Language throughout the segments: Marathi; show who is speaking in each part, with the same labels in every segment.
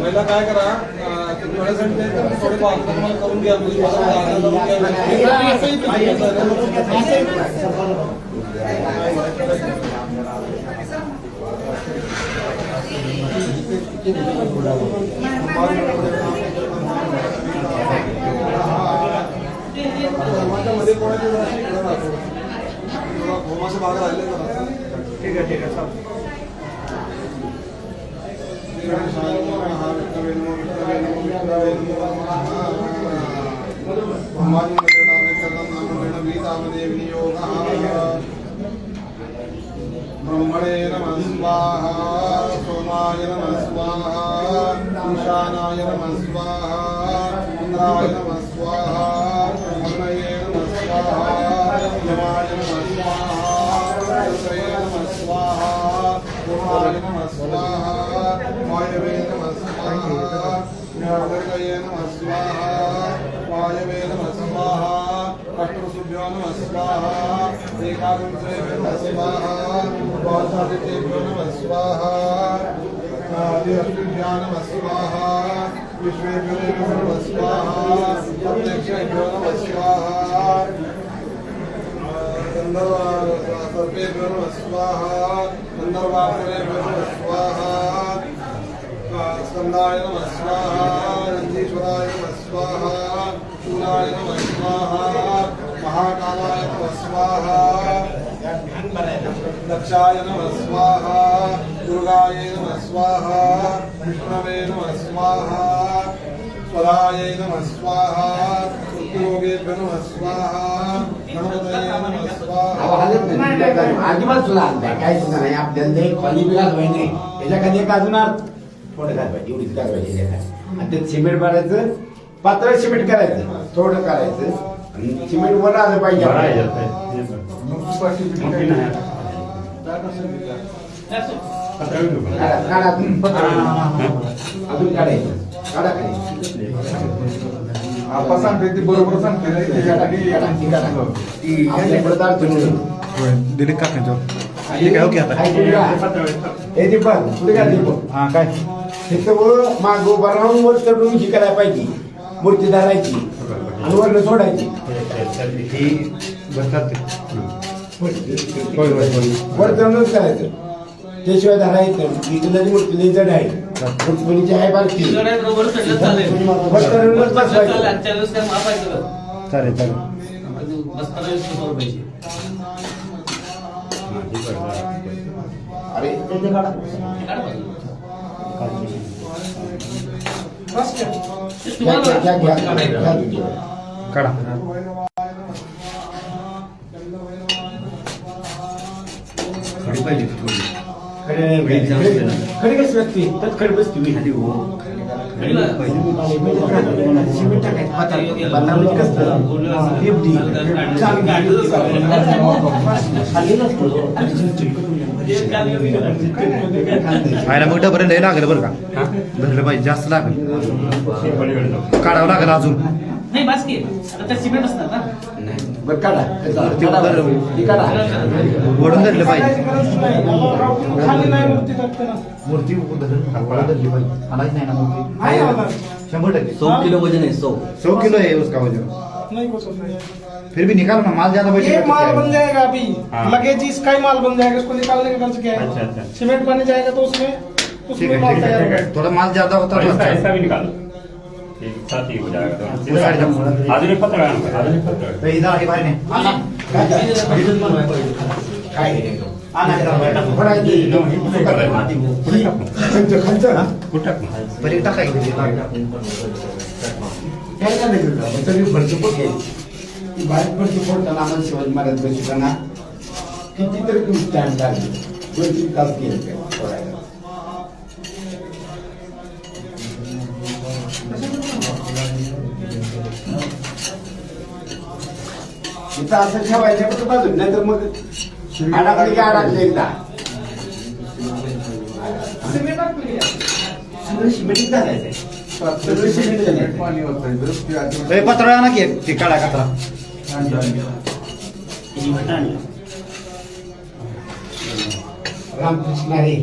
Speaker 1: महिला काय करा अं, ते थोडे तुम्हाला करून घ्या म्हणजे मला भाग राहिले ठीक आहे ठीक आहे चालेल ब्रह्मणे नमः स्वाहा सोमाय नमः स्वाहा ईशानाय नमः स्वाहा इन्द्राय नमः स्वाहा अग्नये नमः स्वाहा यमाय नमः स्वाहा रुद्रये नमः स्वाहा उमाय नमः स्वाहा वायवे नमः स्वाहा नर्मदये नमः स्वाहा वायवे नमः स्वाहा अष्टवसुभ्यो नमः स्वाहा एकादशेभ्यो नमः स्वाहा द्वादशेभ्यो नमः स्वाहा आदिअष्टभ्यो नमः स्वाहा विश्वेभ्यो नमः स्वाहा स्कंदाय नमः स्वाहा सर्पेभ्यो नमः स्वाहा स्वाहा स्कन्दाय नमः स्वाहा शूलाय नमः स्वाहा महाकालाय नमः स्वाहा दक्षाय नमः स्वाहा दुर्गाय नमः स्वाहा विष्णवे नमः स्वाहा स्वराय नमः स्वाहा उद्योगेभ्यो नमः स्वाहा गणपतये नमः स्वाहा
Speaker 2: सुद्धा काय सुद्धा नाही आपल्याला खाली नाही त्याच्या कधी एक अजून थोडं घालवायचं एवढीच घालवायची त्याच्याखाली. आणि ते सिमेंट भरायचं पातळ सिमेंट करायचं थोडं करायचं आणि सिमेंट वर आलं पाहिजे काढा. अजून काढायचं काढा खाली.
Speaker 1: आपा सांगते ती बरोबर सांगते
Speaker 2: ठेवू.
Speaker 1: दिलीप काकांच्या
Speaker 2: ठीक आहे, ओके आता. हे दीपक पुढे का दीपक
Speaker 1: हा काय
Speaker 2: तिथं माग उभा राहून वर चढून ही करायला पाहिजे. मूर्ती धरायची आणि वरनं सोडायची. वर चढूनच करायचं. त्याशिवाय धरायचं. इथलं मूर्ती लई जड आहे. रुक्मिणीची आहे बारकी.
Speaker 3: सगळं चालेल
Speaker 2: वर चढूनच
Speaker 3: चालेल.
Speaker 2: बसवायचं
Speaker 3: आजच्या काय
Speaker 1: चालेल
Speaker 3: बसताना पाहिजे.
Speaker 2: अरे.
Speaker 3: काढ
Speaker 2: घ्या
Speaker 3: तुम्हाला-
Speaker 2: घ्या तुमच्या.
Speaker 1: काढा
Speaker 2: खडे खडे- खडी कशी व्यक्ती तर खडी बसती मी खाली हो
Speaker 4: खायला मग डबल लय लागेल बरं का? धरलं पाहिजे जास्त लागेल. काढावं लागेल अजून.
Speaker 3: नाही बास की. आता सिमेंट असणार ना?
Speaker 2: बरं काढा
Speaker 4: बरं.
Speaker 2: काढा
Speaker 4: वडून धरलं पाहिजे
Speaker 2: मूर्ती
Speaker 4: वडून धरली पाहिजे आलाच नाही ना मूर्ती शंभर टक्के
Speaker 3: सौ किलो वज़न आहे सौ
Speaker 4: सौ किलो है उसका वज़न
Speaker 5: नहीं कुछ नहीं
Speaker 4: फिर भी निकालो ना माल ज़्यादा
Speaker 5: ये माल
Speaker 4: तो
Speaker 5: बन
Speaker 4: क्या
Speaker 5: जाएगा अभी।
Speaker 4: हाँ।
Speaker 5: लगेज इसका ही माल बन जाएगा इसको निकालने का खर्च क्या है?
Speaker 6: अच्छा, अच्छा।
Speaker 5: सीमेंट बने जाएगा तो उसमें
Speaker 4: ठीक
Speaker 5: उसमें
Speaker 4: है
Speaker 5: माल
Speaker 4: ठीक
Speaker 5: तैयार
Speaker 4: है।
Speaker 5: होगा।
Speaker 4: थोड़ा माल ज़्यादा होता
Speaker 6: और
Speaker 4: तो
Speaker 6: इसका
Speaker 4: अच्छा
Speaker 6: ऐसा
Speaker 4: है।
Speaker 6: भी निकालो। साथ हो जाएगा आधुनिक पत्र आधुनिक पत्र
Speaker 4: इधर आना
Speaker 2: काय ना
Speaker 6: कुठं
Speaker 2: शिवाजी महाराज बसताना कितीतरी स्टँड लागले दोन तीन तास गेले. इथं असं ठेवायचं फक्त बाजून नाहीतर मग अडकले की अडकले एकदा. सगळं सगळं.
Speaker 4: ए, पत्र आणा की एक, ते काढा कचरा.
Speaker 2: रामकृष्ण रे.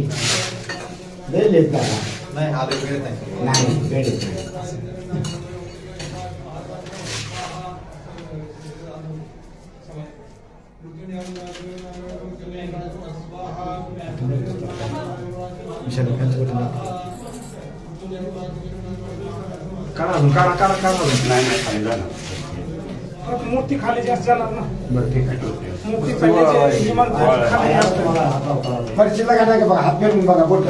Speaker 2: लय झाला.
Speaker 1: नाही आले वेळ नाही
Speaker 2: नाही वेळ येत नाही.
Speaker 4: काढा अजून काढा काढा काढा अजून.
Speaker 6: नाही नाही खाली जाणार
Speaker 5: परत मूर्ती खाली जास्त जाणार ना.
Speaker 4: बरं ठीक आहे
Speaker 5: मूर्ती पहिल्याची इमान खाली जास्त
Speaker 2: फरशीला का नाही का बघा हात फेरून बघा बोट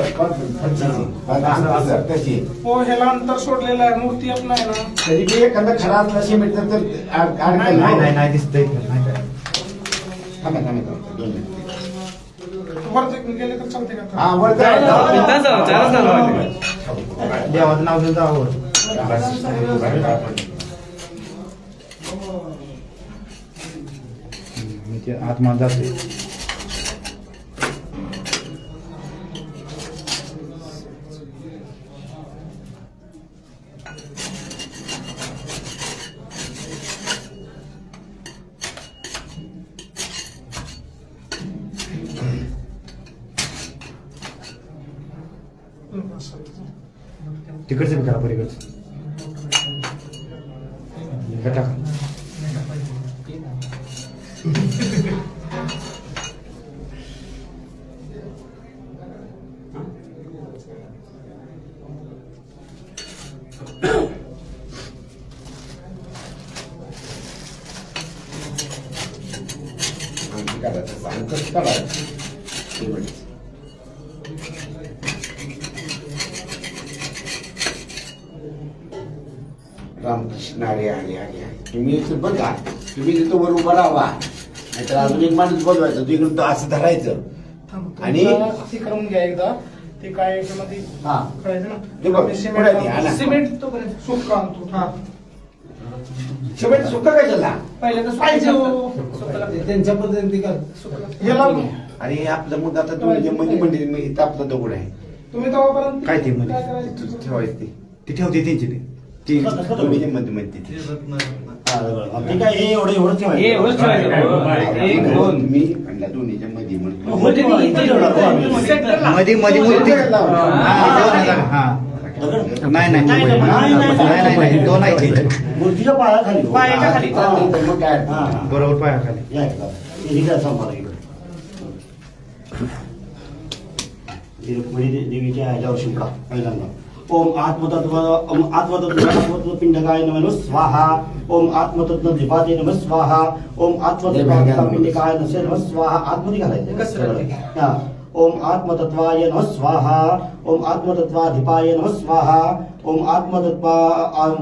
Speaker 2: तशी.
Speaker 5: हो ह्याला अंतर सोडलेलं आहे मूर्ती आपण आहे ना.
Speaker 2: तरी बी एखादा खरा असला सिमेंट तर तर अडकल
Speaker 4: नाही नाही नाही दिसतंय नाही काय
Speaker 2: थांबा, थांबा, थांबा, दोन मिनिटं.
Speaker 5: वर जे गेले तर चालते का?
Speaker 2: हा वर जा.
Speaker 3: बिनधास्त चालत माहिती
Speaker 4: देवाचं नाव घेऊन जावं मी ते आतमान जाते तिकडचं बी करा पलीकडचं हे टाका
Speaker 2: आणखी काढायचं, सांगतच काढायचं. सिमेंट. रामकृष्ण हरे हरे हरे इथं बघा. तुम्ही तिथं वर उभा राहा. नाहीतर अजून एक माणूस बोलवायचं तू इकडून तो असं धरायचं. आणि-
Speaker 5: आणि ते करून घ्या एकदा. ते काय याच्यामध्ये
Speaker 2: हा. हे बघ, पुढे हा.
Speaker 5: सिमेंट सिमेंट तोपर्यंत आणतो हा.
Speaker 2: काय झाला
Speaker 5: पाहिजे हो.
Speaker 2: त्यांच्या पद्धतीने आणि आपलं मग आता तुम्ही मध्ये म्हणजे मी इथं आपला दगड आहे.
Speaker 5: तुम्ही तेव्हापर्यंत
Speaker 4: काय ते मध्ये?
Speaker 5: करायचं?
Speaker 2: तिथं ठेवायचं ते.
Speaker 4: ती ठेवते त्यांची ते.
Speaker 2: ती तुम्ही जे मध्ये मध्ये ते.
Speaker 7: ठीक आहे हे एवढं एवढं ठेवायचं
Speaker 3: हे एवढंच ठेवायचं. एक, दोन.
Speaker 2: मी म्हणला दोन्हीच्या मध्ये म्हणतो
Speaker 3: मध्ये मी इथे ठेवणार. सेंटरला.
Speaker 4: मध्ये मूर्ती
Speaker 2: दगड.
Speaker 4: हा. हा? नाही नाही
Speaker 7: नाही,
Speaker 4: नाही
Speaker 7: नाही, नाही,
Speaker 4: नाही नाही दोन आहे तिथे.
Speaker 7: मूर्तीच्या पायाखाली हो.
Speaker 3: पायाच्या खाली.
Speaker 7: हा.
Speaker 2: तर मग काय
Speaker 7: हा, हा.
Speaker 4: बरोबर पायाखाली
Speaker 7: या इकडं. हे इकडं सांभाळा इकडं. हे रुक्मिणी दे- देवीच्या ह्याच्यावर शिंका पहिल्यांदा ओम आत्मतत्व ओम आत्मतत्व आत्मतत्व पिंडकाय नमः स्वाहा ओम आत्मतत्व दीपाते नमः स्वाहा ओम आत्मतत्व पिंडकाय नमः नमः स्वाहा आत्मधी घालायचं हा ओम आत्मतत्वाय नमः स्वाहा ओम आत्मतत्वाधिपाय नमः स्वाहा ओम आत्मतत्वा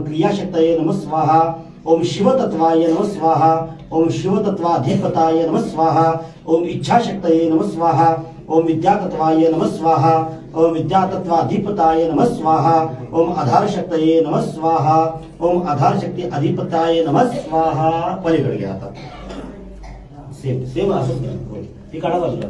Speaker 7: क्रियाशक्तये नमः स्वाहा ओम शिवतत्वाय नमः स्वाहा ओम शिवतत्वाधिपताय नमः स्वाहा ओम इच्छाशक्तये नमः स्वाहा ओम विद्यातत्वाय नमः स्वाहा ओम विद्यातत्वाधिपताय नमः स्वाहा। ओम आधारशक्तये नमः स्वाहा। ओम आधारशक्ती अधिपताय नमः स्वाहा। पलीकडे घ्या आता. सेम सेम असं ती काढा बाजूला.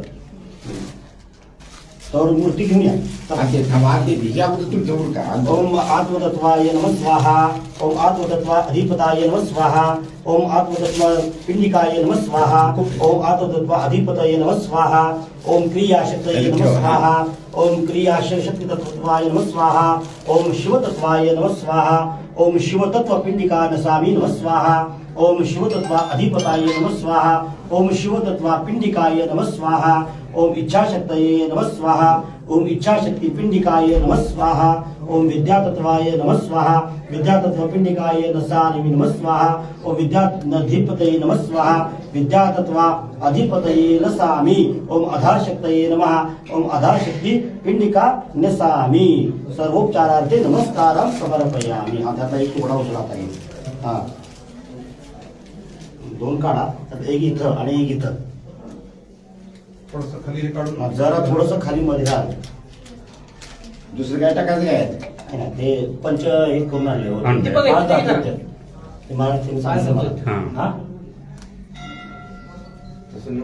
Speaker 7: तर मूर्ती घेऊन या
Speaker 2: ते थांबा ते भिजा अगोदर तुमचं उरका आणि
Speaker 7: ओम आत्मतत्वाय नमः स्वाहा ओम आत्मतत्वा अधिपताय नमः स्वाहा ओम आत्मतत्वा पिंडिकाय नमः स्वाहा ओम आत्मतत्वा अधिपतये नमः स्वाहा ओम क्रियाशक्तये नमः स्वाहा ओम क्रियाशक्ति तत्वाय नमः स्वाहा ओम शिवतत्वाय नमः स्वाहा ओम शिवतत्व पिंडिका नसामि नमः स्वाहा ओम शिवतत्वा अधिपताय नमः स्वाहा ओम शिवतत्वा पिंडिकाय नमः स्वाहा ओम इच्छाशक्तये नमः स्वाहा। ओम इच्छाशक्ती पिंडिकाय नमः स्वाहा। ओम विद्यातत्वाय नमः स्वाहा। विद्यातत्व पिंडिकाय नसानिमि नमः स्वाहा। ओम विद्याधिपतये नमः स्वाहा। विद्यातत्वा अधिपतये नसामि। ओम आधारशक्तये नमः। ओम आधारशक्ती पिंडिका नसामि। सर्वोपचारार्थे नमस्कारं समर्पयामि। हा त्याचा एक तुकडा उचलाता येईल हा. दोन काढा. त्यात एक इथं आणि एक इथं.
Speaker 1: थोडस खाली हे काढून
Speaker 7: जरा थोडस खाली मध्ये राहा
Speaker 2: दुसरं काय टाकायचं काय
Speaker 7: है ना, ते पंच हे करून आणले होते.
Speaker 6: आणले.
Speaker 3: ते बघा,
Speaker 7: हा,
Speaker 3: ते
Speaker 7: दाखवते.
Speaker 3: इथं.
Speaker 7: ते मला त्यांनी सांगितलं मला.
Speaker 6: हा.
Speaker 7: हा?
Speaker 2: तसं.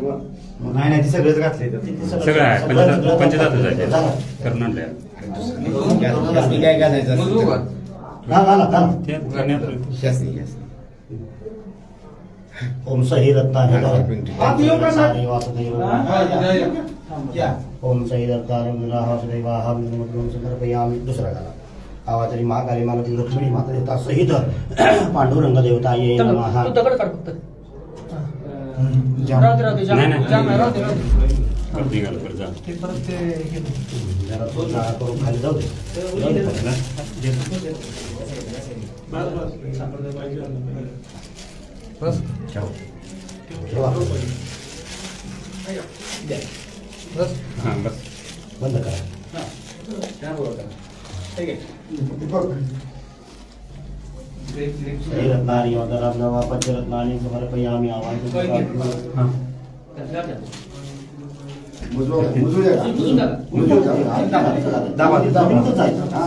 Speaker 4: नाही नाही ते सगळंच
Speaker 7: ते-. ते
Speaker 6: सगळं आहे
Speaker 7: सगळं-
Speaker 6: पंचदात
Speaker 7: सगळं-
Speaker 6: पंचदातच आहे
Speaker 7: झालं.
Speaker 6: ते. करून आणलंय.
Speaker 2: शासनी
Speaker 3: बघू का?
Speaker 2: असतं?
Speaker 7: घाल, घाला, घाला.
Speaker 6: ते करण्यात
Speaker 2: शासनी शासनी
Speaker 7: ओम सही
Speaker 2: या
Speaker 7: ओम सही रत्नानि वासुदेवाहम नमोद्गम समर्पयामि दुसरा गाला आवाजरी महाकाली मालती लक्ष्मी माता देवता सहित पांडुरंग देवता ये
Speaker 3: तू दगड काढ फक्त. ते ते
Speaker 7: तो खाली जाऊ दे. दे खाली. ठेवा.
Speaker 6: हां बस
Speaker 7: बंद करा सही रत्नानि वदरत्नवा पंचरत्नानि आवाज
Speaker 2: मुजू मुजू द्या. मुजू द्या.
Speaker 7: दाबा दाबा जायचं
Speaker 2: हा.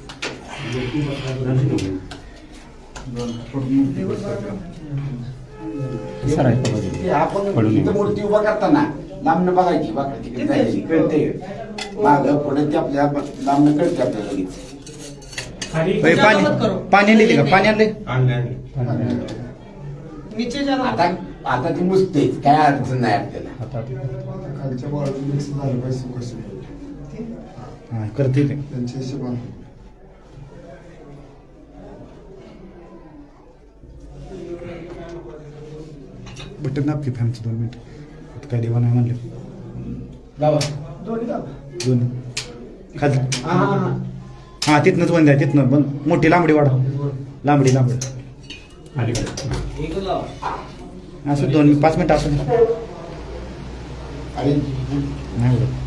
Speaker 2: आपण इथं मूर्ती उभा करताना लांबनं बघायची तिकडे जायची कळते माग पुढे ते आपल्या लांबनं कळते आपल्याला लगेच.
Speaker 4: पाणी पाणी आणले का? पाणी आणले.
Speaker 2: आता आता ती मुसतेच काय अडचण नाही आपल्याला.
Speaker 1: खालच्या बाजूला मिक्स झालं पाहिजे कशी
Speaker 4: करते ते
Speaker 1: त्यांच्या हिशोबाने
Speaker 4: बटन दाबते फॅनचं दोन मिनिट. आता काय देवा नाही म्हणले.
Speaker 2: गावा
Speaker 4: दोन खाली. हा तिथनंच बंद आहे तिथनं. बंद. मोठी लांबडी वाढ लांबडी लांबडी.
Speaker 6: अलीकडे
Speaker 4: असं दोन पाच मिनिटं असं
Speaker 2: आणि
Speaker 4: नाही बरं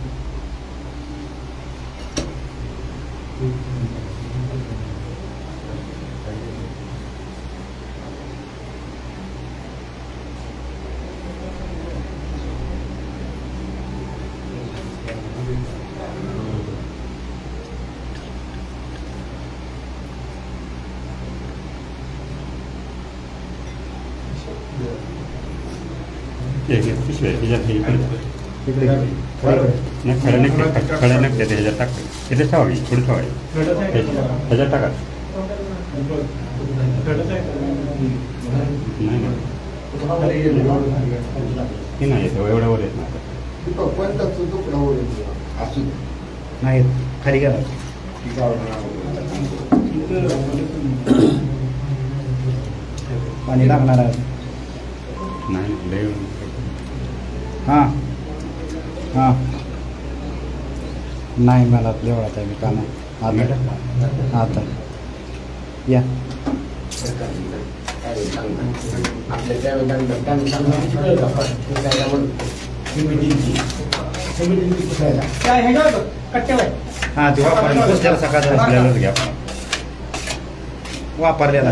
Speaker 6: हे घे, पिशवी आहे, ह्याच्यात हे इकडे जा.
Speaker 4: इकडे
Speaker 6: नाही खडं नाही खडं नाही. त्याच्या ह्याच्यात टाक. ह्याच्यात ठेवावी थोडी ठेवावी ह्याच्यात टाका. नाही नाही. नाही येत एवढ्या वर येत नाही.
Speaker 4: नाही. खाली पाणी लागणार आहे.
Speaker 6: नाही
Speaker 4: हां. हां. नाही मला एवढा आहे मी काम. आता. आता. या. हां ते वापरलेला पुसल्याला सकाळचा
Speaker 6: आपल्यालाच घ्या.
Speaker 4: वापरलेला.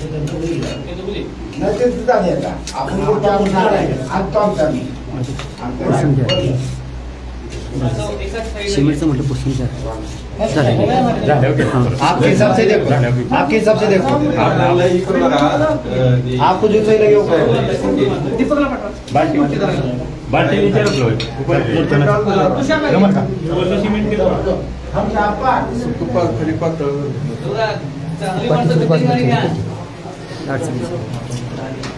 Speaker 3: हे.
Speaker 2: नाही ते आले आता. आपण आणतो आमचा आम्ही
Speaker 7: पुसून घ्या.
Speaker 6: झाल्यावर घे.
Speaker 4: आपके हिसाब से देखो आपके हिसाब से देखो आपको जो सही लगे वो करो.
Speaker 6: बाल्टी बाल्टी नीचे रख लो ऊपर
Speaker 1: खाली पातळ
Speaker 3: बघा, चांगली माणसं किती गाडी घ्या.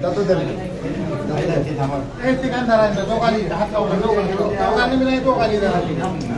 Speaker 1: जातो दोघांनी दोघांनी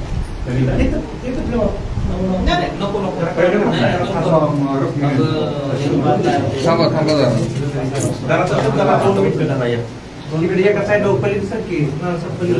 Speaker 8: थांबा थांबा
Speaker 5: इकडे एका साईडला पहिले सरकी
Speaker 9: पहिले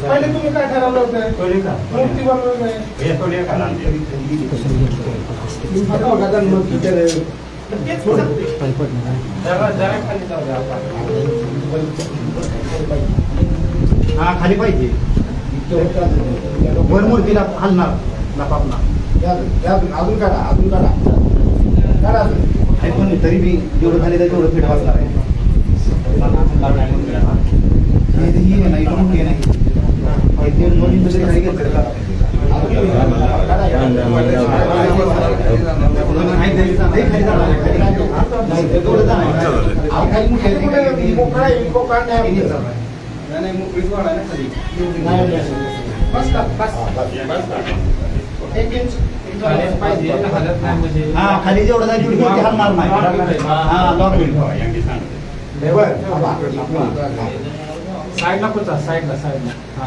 Speaker 9: पहिले तुम्ही काय ठरवलं होतं? मुक्ती बनवलं नाही
Speaker 4: हा खाली पाहिजे. वर मूर्तीला हलणार
Speaker 2: अजून काढा अजून काढा. काढा
Speaker 4: पण तरी मी जेवढं खाली तर तेवढं फिट वाजणार आहे नाही नाही. खाली
Speaker 9: जेवढं
Speaker 4: हा मार
Speaker 8: नाही
Speaker 4: हा
Speaker 5: साईडला कुठचा साईडला साईडला. हा.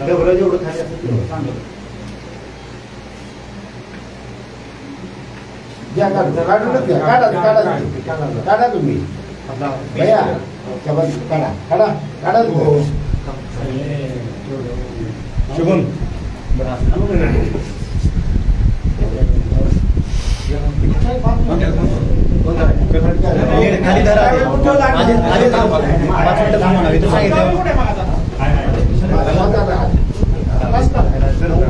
Speaker 4: डबरं जेवढं खाली असेल तेवढं चांगलं.
Speaker 2: घ्या काढा काढा काढा तुम्ही. काढा काढा. काढा
Speaker 4: हो. पाच मिनिटं थांबा ना सांगितलं.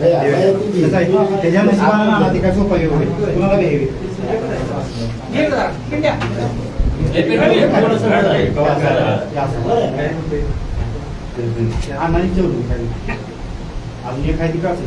Speaker 4: त्याच्यामध्ये मला अधिकाचा उपयोग होईल कुणाला आम्हाला जेवलो अजून एक खायदी का असेल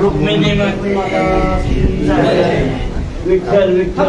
Speaker 2: रुक्मिणी
Speaker 10: विठ्ठल विठ्ठल.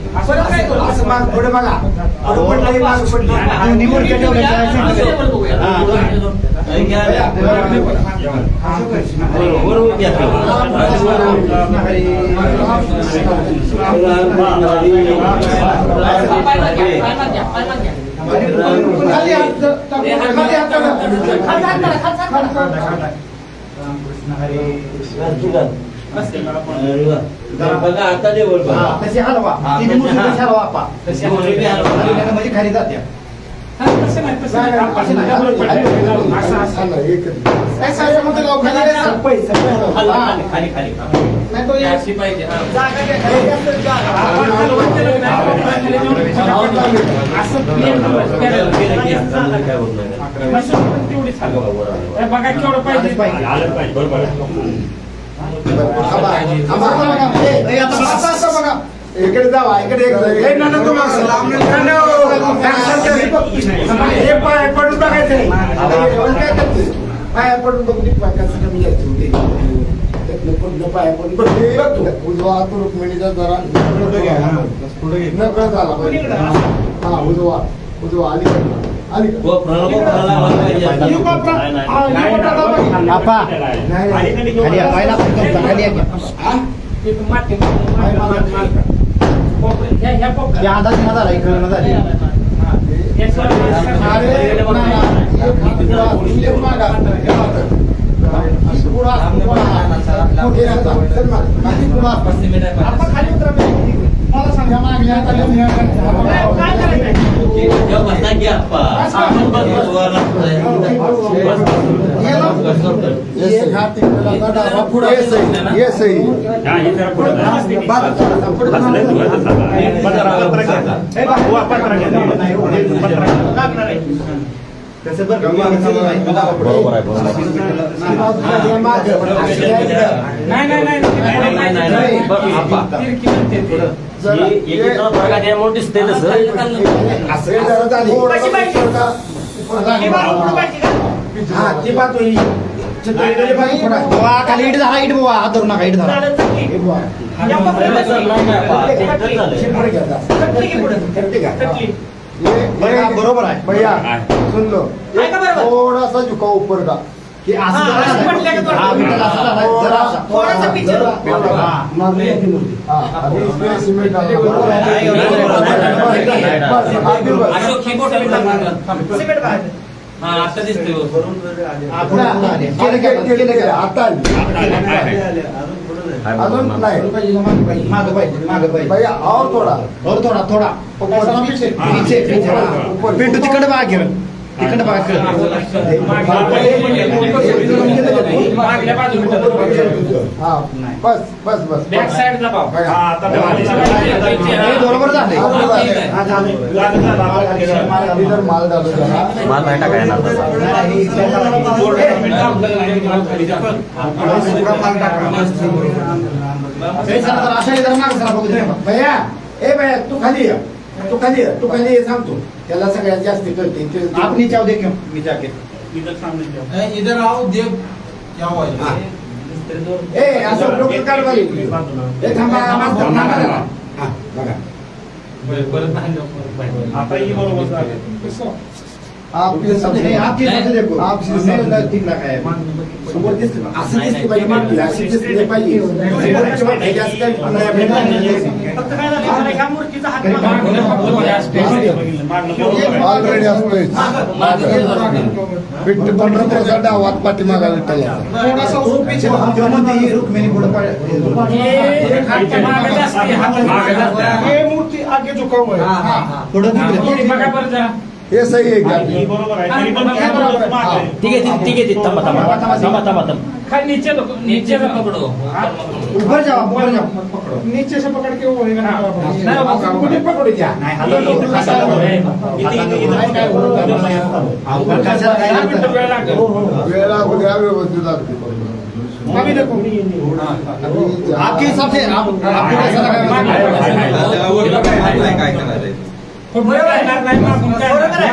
Speaker 10: बघा,
Speaker 2: दोन मिनिटं. दाबा, भैया, दाबायचं खाली. हे असं बघा की. असं माग पुढे बघा पुढे पडलं, हे मागं पडलं.
Speaker 4: दोन्ही मोठ्या ठेवल्या
Speaker 3: बघा आता
Speaker 4: हा, हलवा तशी हलवा आपा
Speaker 3: तशी हलवा.
Speaker 4: म्हणजे खाली जाते.
Speaker 2: काय सारखं म्हणतो लाव, खाली रे, सर, पैसे, पैसे.
Speaker 3: खाली
Speaker 2: हा.
Speaker 3: खाली खाली
Speaker 2: नाही तो एक-
Speaker 3: अशी पाहिजे हा.
Speaker 2: जागा खाली जास्त जागा.
Speaker 5: की
Speaker 3: काय होत नाही.
Speaker 5: हे बघा केवढं पाहिजे
Speaker 6: आलं पाहिजे बरोबर आहे.
Speaker 2: इकडे जावा इकडे पाय पडून बघायचं पाया पडून पाय कसं कमी जायचं होते. त्यातनं उजवा रुक्मिणीचा जरा नकळत झाला पाहिजे. हा उजवा उजवा अलीकडे अलीकडे
Speaker 3: कोपराला कोपराला आवाज पाहिजे.
Speaker 2: येऊ का आपला?
Speaker 3: नाही, नाही.
Speaker 2: येऊ का दादा?
Speaker 4: आपा.
Speaker 2: नाही, नाही.
Speaker 4: खाली या, पाहिला पण तुमचा, खाली या की.
Speaker 5: ते माती माती- माती- पोपळे- ह्या- ह्या पोपळ्या.
Speaker 4: या अंदाज झाला इकडं झाली
Speaker 5: हे.
Speaker 2: पुढा, पुढा, खाली उतरा. मला सांगा मागल्या हाताला मी हाताला.
Speaker 5: काय करायचं?
Speaker 3: जेव्हा बसता की आप्पा. आपण बस बस वर लागतोय. बस, बस, बस, बस.
Speaker 2: एक हात तिकडे लागा, डावा पुढा. ये सही, ये सही.
Speaker 6: हा, हे जरा पुढं जा.
Speaker 2: थोडासा, पुढे
Speaker 6: असं लय
Speaker 2: थोडा.
Speaker 6: धुवायचं चाललं. पत्रा- पत्रा घ्या.
Speaker 4: हो, हे पत्रा घ्या. मागं नाही.
Speaker 3: बरोबर आहे, बरोबर आहे.
Speaker 2: हे मागं. असं घ्यायचं.
Speaker 5: नाही नाही नाही
Speaker 3: नाही, नाही, नाही, नाही. बरं, आप्पा.
Speaker 5: तिरकी म्हणते ते.
Speaker 2: जरा-
Speaker 3: ही- ही चित्र बघा, त्यामुळे दिसतंय तसं.
Speaker 2: असं हे जरा झाली.
Speaker 5: कशी पाहिजे?
Speaker 2: पुढं
Speaker 5: हे
Speaker 2: जा.
Speaker 5: बाजू पुढं पाहिजे का?
Speaker 2: हा ती बाजू ही चित्रकलेची बाजू पुढं आहे.
Speaker 4: बुवा, खाली इट झाला इट बुवा हात धरू नका इट धरा
Speaker 2: हे
Speaker 4: बरोबर आहे.
Speaker 2: भैया. सुन लो
Speaker 5: आहे का बरोबर?
Speaker 2: थोड़ा सा झुकाव ऊपर का
Speaker 4: की
Speaker 5: हा?
Speaker 4: हा.
Speaker 5: थोडासा
Speaker 4: हा.
Speaker 2: हा,
Speaker 3: ही. हा, आता दिसतोय हो.
Speaker 4: हा.
Speaker 2: आता आली. अजून नाही.
Speaker 4: मागं पाहिजे, मागं पाहिजे, मागं मागं.
Speaker 2: भैया और थोड़ा.
Speaker 4: और थोडा थोडा.
Speaker 2: ऊपर पीछे.
Speaker 4: पिंटू तिकडे बघा घेऊन तिकडे
Speaker 2: हा बस बस बस.
Speaker 5: बॅक साईड दाबाव
Speaker 2: बघा.
Speaker 4: हे बरोबर झाले. माल
Speaker 2: माल
Speaker 3: नाही टाकायला येणार.
Speaker 2: माल टाका. भैया ए भैया तू खाली ये. तू खाली तू खाली सांगतो. त्याला सगळ्यात जास्त कळते ते-
Speaker 4: आप नीचे आओ देखो नीचे आके.
Speaker 1: इधर आओ देव क्या हुआ
Speaker 2: हा. ए असं डोकं काढवाली ए थांबा मास्तर, थांबा जरा. हा बघा.
Speaker 5: आता ही बरोबर झाले.
Speaker 2: आप ये सब
Speaker 4: नहीं, आपके हिसाब से देखो
Speaker 2: आप सब-
Speaker 4: तीन लाख है।
Speaker 2: समोर दिसते ना? असं दिसते पाहिजे आहे, असं दिसले पाहिजे समोरच्या वाटेची असं काही पंधरा
Speaker 5: फक्त काय झालं ह्या मूर्तीचा हात मागं
Speaker 2: ऑलरेडी असतोय विठ्ठल पंढरपूरचा डावात पाठीमागा विठ्ठलाचा
Speaker 4: जो म्हणते ही रुक्मिणी पुढे पाड-
Speaker 5: हे हात मागं जास्त आहे, हात मागं जास्त आहे.
Speaker 1: ये मूर्ति आगे झुका हुआ है।
Speaker 2: हा.
Speaker 4: पुढं तिकडे.
Speaker 5: थोडी बघा बरं जरा
Speaker 2: हे सही आहे का आपली?
Speaker 1: बरोबर आहे.
Speaker 5: तरी पण हे.
Speaker 3: ठीक आहे ठीक आहे ठीक आहे थांबा थांबा थांबा. थांबा थांबा
Speaker 5: खाली नीचे नको नीचे पकडो.
Speaker 4: ऊपर जाओ ऊपर जाओ
Speaker 1: नीचे से पकड़ के वो होएगा ना
Speaker 5: नाही,
Speaker 2: असं कुठे पकडू द्या
Speaker 4: नाही हाताला ऊपर कशाला ऊपर? हाताला ऊपर. हा, ऊपर कशाला काय
Speaker 5: दहा मिनिटं वेळ लागेल.
Speaker 2: वेळ लागू द्या व्यवस्थित अगदी
Speaker 1: अभी देखो आपके हिसाब से आप आपको कैसा लगा
Speaker 5: बरोबर आहे? ना? नाही मागून काय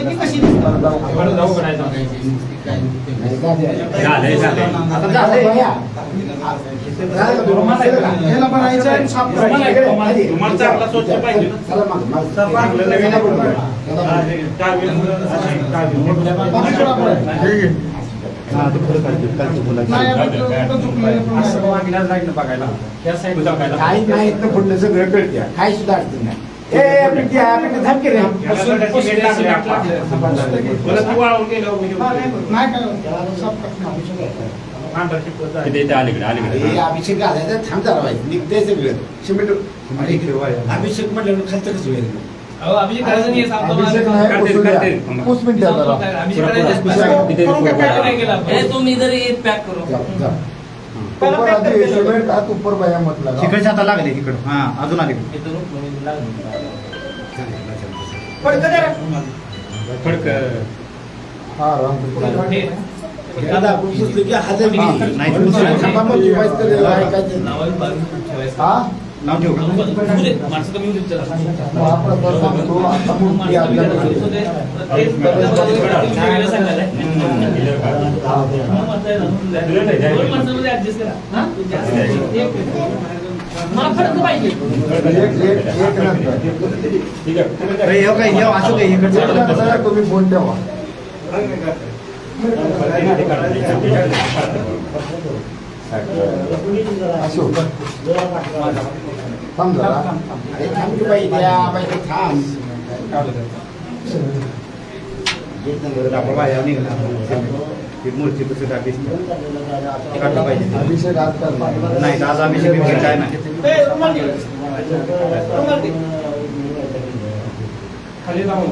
Speaker 3: की
Speaker 7: कशी
Speaker 5: बघायला. त्या बघायला.
Speaker 2: काही नाही तर पुढलं सगळं कळते काही सुद्धा अडचण नाही. ए पिंट्या पिंट्या थांब की रे
Speaker 5: पुसून- पुसून सिमेंट टाकलं. परत तू वाळून गेल्यावर मी घेऊन
Speaker 1: नाही. काय साफ करतो.
Speaker 5: पांढरा चिपळूण जायचं.
Speaker 6: तिथे इथे अलीकडे अलीकडे.
Speaker 2: हे अभिषेक घालायचं थांब सगळं. इकडे वळ. अभिषेक म्हटलं कसं होईल?
Speaker 10: अभिषेक करायचं नाही करायचं तुम्ही जर हे पॅक करू.
Speaker 1: ऊपर आधी सिमेंट हाथ ऊपर भैया मत लगा
Speaker 4: तिकडच्या आता लागले तिकडं हा अजून आले.
Speaker 1: हा राम.
Speaker 4: नाही,
Speaker 1: हा
Speaker 4: नाव ठेवू
Speaker 10: माणसं कमी. हा?
Speaker 4: हे हे
Speaker 1: तुम्ही फोन ठेवा असो थांब जरा
Speaker 2: अरे थांब की बाई द्या बाई ते थांब
Speaker 4: आपण बाहेर निघाला ती मूर्ती कसं टाकायची ते काढलं पाहिजे
Speaker 1: अभिषेक आज करणार
Speaker 4: नाही आज अभिषेक बिभिषेक काय नाही
Speaker 7: ए, रुमाल घे. रुमाल घे.
Speaker 5: खाली जाऊन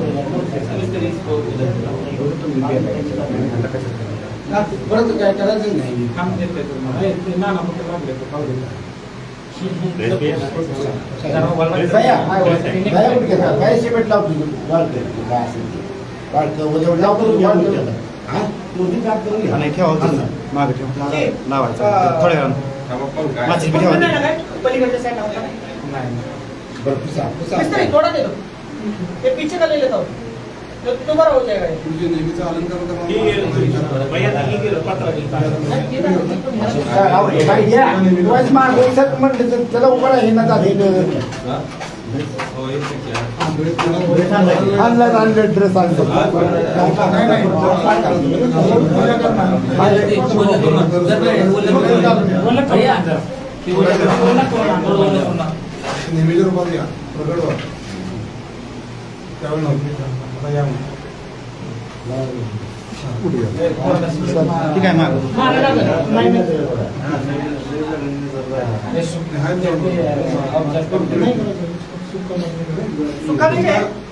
Speaker 4: कसं
Speaker 2: परत काय करायचं नाही
Speaker 5: काम देते तुम्हाला. ते नाना कुठे लागले तर पाहू दे. जरा वळवा.
Speaker 2: भैया भैया कुठे घेतात काय सिमेंट लावतो तू? काय असेल ते. लावतो तू,
Speaker 4: नाही मागे ठेव लावायचं थोड्या वेळानं
Speaker 7: ना.
Speaker 5: नाही.
Speaker 2: बरं, पुसा, पुसा.
Speaker 7: मिस्त्री, थोडा दे दो. ये पीछे का तो.
Speaker 1: तुझे नेहमीचा अलंकार होता
Speaker 2: तर त्याला उभं राहा, हे ना. आणलं आणलं ड्रेस आणलं.
Speaker 1: नेहमीच्या रूपात या प्रगट व्हा त्यावेळी
Speaker 4: ठीक आहे माग
Speaker 7: सुका नाही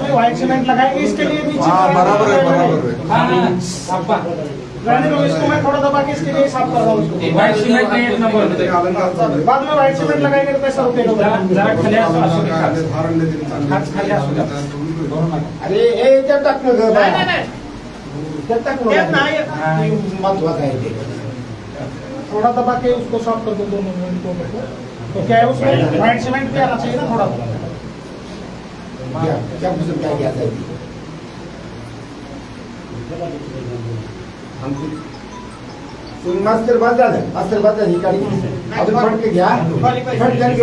Speaker 7: हो व्हाइट सीमेंट लगाएंगे इसके लिए नीचे
Speaker 1: हाँ बराबर है बराबर है
Speaker 5: हा, हा. आप्पा.
Speaker 7: रहने दो इसको मैं थोड़ा दबा के इसके लिए साफ कर रहा हूँ
Speaker 10: नाही.
Speaker 7: बाद में व्हाइट सीमेंट लगाएंगे तो पैसा
Speaker 5: खाली असू.
Speaker 1: धारण
Speaker 5: खाली द्या.
Speaker 2: अरे हे त्यात टाकलं ग त्यात टाकलं
Speaker 7: त्यात नाही.
Speaker 2: हे महत्वाचं आहे ते.
Speaker 7: थोड़ा दबा के उसको साफ कर दो दोनों मिनटों में तो क्या है उसमें? व्हाइट सीमेंट भी आना चाहिए ना थोड़ा
Speaker 2: काय घ्यायचं आहे ते. मास्तर बाद झाली गाडी अजून फटके घ्या फटक्याने